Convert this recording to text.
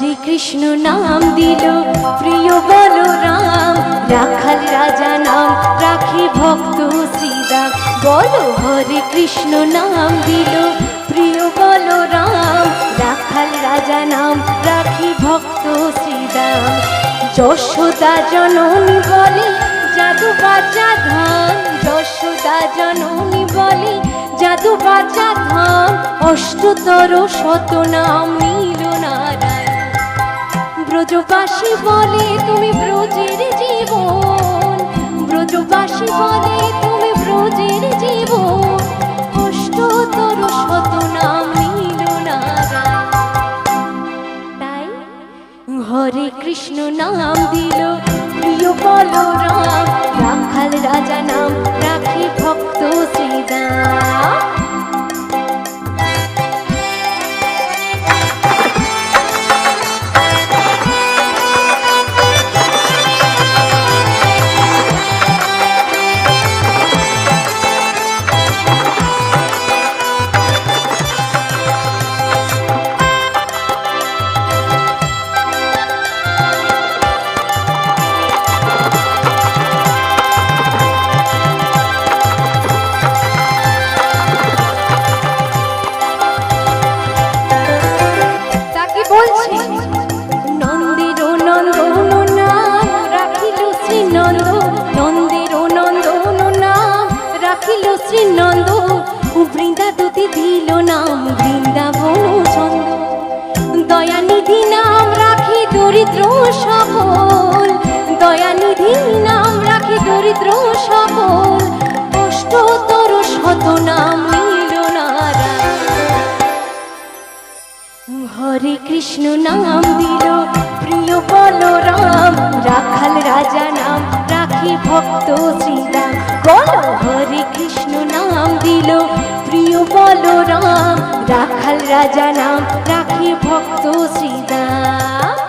হরে কৃষ্ণ নাম দিল, প্রিয় বলরাম। রাখাল রাজা নাম রাখি ভক্ত শ্রীরাম বলো হরে কৃষ্ণ নাম দিল, প্রিয় বলরাম। রাখাল রাজা নাম রাখি ভক্ত শ্রীরাম যশোদা জননী বলে, জাদু বাজা ধান যশোদা জননী বলে, জাদু বাজা ধান অষ্টতর শত নাম নীল নারায়ণ ব্রজবাসী বলে তুমি ব্রজের জীবন। ব্রজবাসী বলে তুমি ব্রজের জীবন। অষ্টতর শত নাম নারায়ণ তাই হরে কৃষ্ণ নাম দিল, প্রিয় বলরাম, রাখাল রাজা নাম বৃন্দা দুতি দিল নাম বৃন্দাবন। ছন্দ দয়ানিধি নাম রাখি দরিদ্র সকল দয়ানিধি নাম রাখি দরিদ্র সকল অষ্টতর শত নাম নীল হরে কৃষ্ণ নাম দিল প্রিয় বলরাম। রাখাল রাজা নাম রাখি ভক্ত শ্রীরাম হরে কৃষ্ণ নাম দিল বলরাম রাখাল রাজা নাম রাখি ভক্ত শ্রীরাম